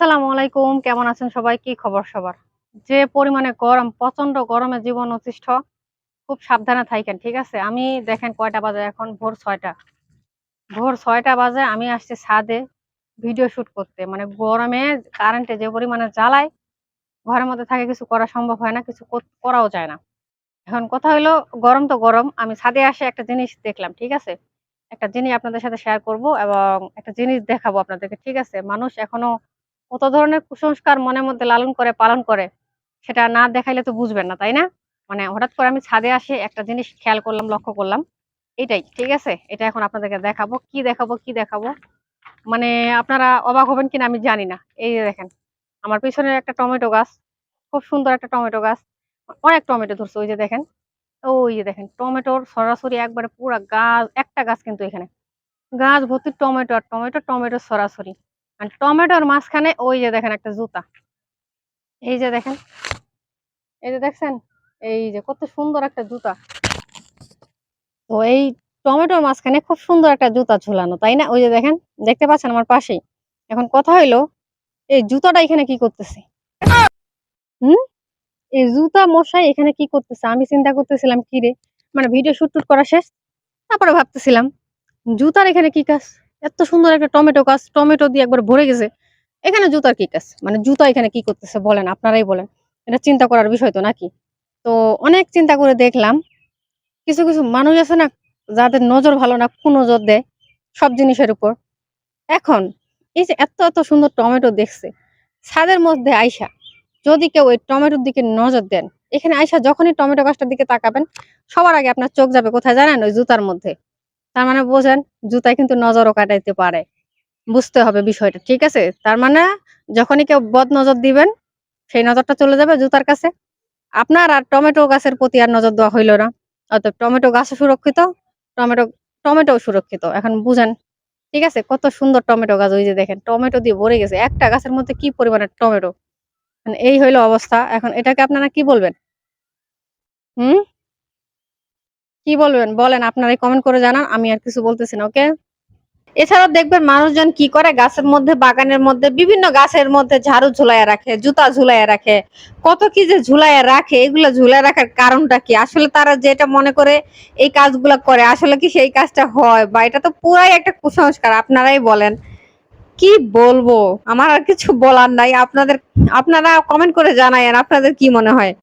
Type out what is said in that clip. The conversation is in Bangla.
আসসালামু আলাইকুম, কেমন আছেন সবাই? কি খবর সবার? যে পরিমাণে গরম প্রচণ্ড গরমে জীবন অতিষ্ঠ, খুব সাবধানে থাকেন, ঠিক আছে? আমি দেখেন কয়টা বাজে এখন? ভোর ছয়টা। ভোর ছয়টা বাজে, আমি আসছি ছাদে ভিডিও শুট করতে। মানে গরমে কারেন্টে যে পরিমাণে জ্বালায়, ঘরের মধ্যে থাকে কিছু করা সম্ভব হয় না, কিছু করাও যায় না। এখন কথা হলো, গরম তো গরম, আমি ছাদে আসে একটা জিনিস দেখলাম, ঠিক আছে? একটা জিনিস আপনাদের সাথে শেয়ার করব এবং একটা জিনিস দেখাবো আপনাদেরকে, ঠিক আছে? মানুষ এখনও কত ধরনের কুসংস্কার মনের মধ্যে লালন করে, পালন করে, সেটা না দেখাইলে তো বুঝবেন না, তাই না? মানে হঠাৎ করে আমি ছাদে আসে একটা জিনিস খেয়াল করলাম, লক্ষ্য করলাম, এটাই, ঠিক আছে? এটা এখন আপনাদেরকে দেখাবো, কি দেখাবো কি দেখাবো? মানে আপনারা অবাক হবেন কিনা আমি জানি না, এই যে দেখেন, আমার পিছনে একটা টমেটো গাছ, খুব সুন্দর একটা টমেটো গাছ, অনেক টমেটো ধরছে, ওই যে দেখেন, ওই যে দেখেন, টমেটোর সরাসরি একবারে পুরা গাছ, একটা গাছ কিন্তু এখানে, গাছ ভর্তি টমেটো, আর টমেটো টমেটো সরাসরি আর টমেটোর মাঝখানে ওই যে দেখেন একটা জুতা। এই যে দেখেন। এই যে দেখছেন? এই যে কত সুন্দর একটা জুতা। তো এই টমেটোর মাঝখানে খুব সুন্দর একটা জুতা ঝুলানো, তাই না? ওই যে দেখেন, দেখতে পাচ্ছেন আমার পাশেই। এখন কথা হইল, এই জুতাটা এখানে কি করতেছে? হুম? এই জুতা মশাই এখানে কি করতেছে? আমি চিন্তা করতেছিলাম কি রে মানে ভিডিও শুট টুট করা শেষ? তারপরে ভাবতেছিলাম, জুতার এখানে কি কাজ? এত সুন্দর একটা টমেটো গাছ, টমেটো দিয়ে একবার ভরে গেছে। এখানে জুতার কি কাজ? মানে জুতা এখানে কি করতেছে বলেন, আপনারাই বলেন। এটা চিন্তা করার বিষয় তো নাকি? তো অনেক চিন্তা করে দেখলাম, কিছু কিছু মানুষ আছে না, যাদের নজর ভালো না, কোন নজর দেয় সব জিনিসের উপর। এখন এই যে এত এত সুন্দর টমেটো দেখছে, ছাদের মধ্যে আইসা যদি কেউ ওই টমেটোর দিকে নজর দেন, এখানে আইসা যখনই টমেটো গাছটার দিকে তাকাবেন, সবার আগে আপনার চোখ যাবে কোথায় জানেন? ওই জুতার মধ্যে। তার মানে বোঝেন, জুতায় কিন্তু নজরও কাটাইতে পারে। বুঝতে হবে বিষয়টা, ঠিক আছে? তার মানে যখনই কেউ বদ নজর দিবেন, সেই নজরটা চলে যাবে জুতার কাছে। আপনার আর টমেটো গাছের প্রতি আর নজর দেওয়া হইল না। অতএব টমেটো গাছও সুরক্ষিত, টমেটো টমেটো সুরক্ষিত। এখন বুঝেন, ঠিক আছে? কত সুন্দর টমেটো গাছ, ওই যে দেখেন, টমেটো দিয়ে ভরে গেছে। একটা গাছের মধ্যে কি পরিমাণের টমেটো? মানে এই হইল অবস্থা। এখন এটাকে আপনারা কি বলবেন? হুম? কি বলবেন? বলেন, আপনারাই কমেন্ট করে জানান, আমি আর কিছু বলতেছি না ওকে এছাড়াও দেখবেন মানুষজন কি করে? গাছের মধ্যে, বাগানের মধ্যে, বিভিন্ন গাছের মধ্যে ঝাড়ু ঝুলাইয়া রাখে, জুতা ঝুলাইয়া রাখে। কত কি যে ঝুলাইয়া রাখে, এগুলো ঝুলাই রাখার কারণটা কি? আসলে তারা যেটা মনে করে, এই কাজগুলো করে, আসলে কি সেই কাজটা হয়? বা এটা তো পুরাই একটা কুসংস্কার, আপনারাই বলেন। কি বলব? আমার আর কিছু বলার নাই, আপনাদের, আপনারা কমেন্ট করে জানায়েন আপনাদের কি মনে হয়?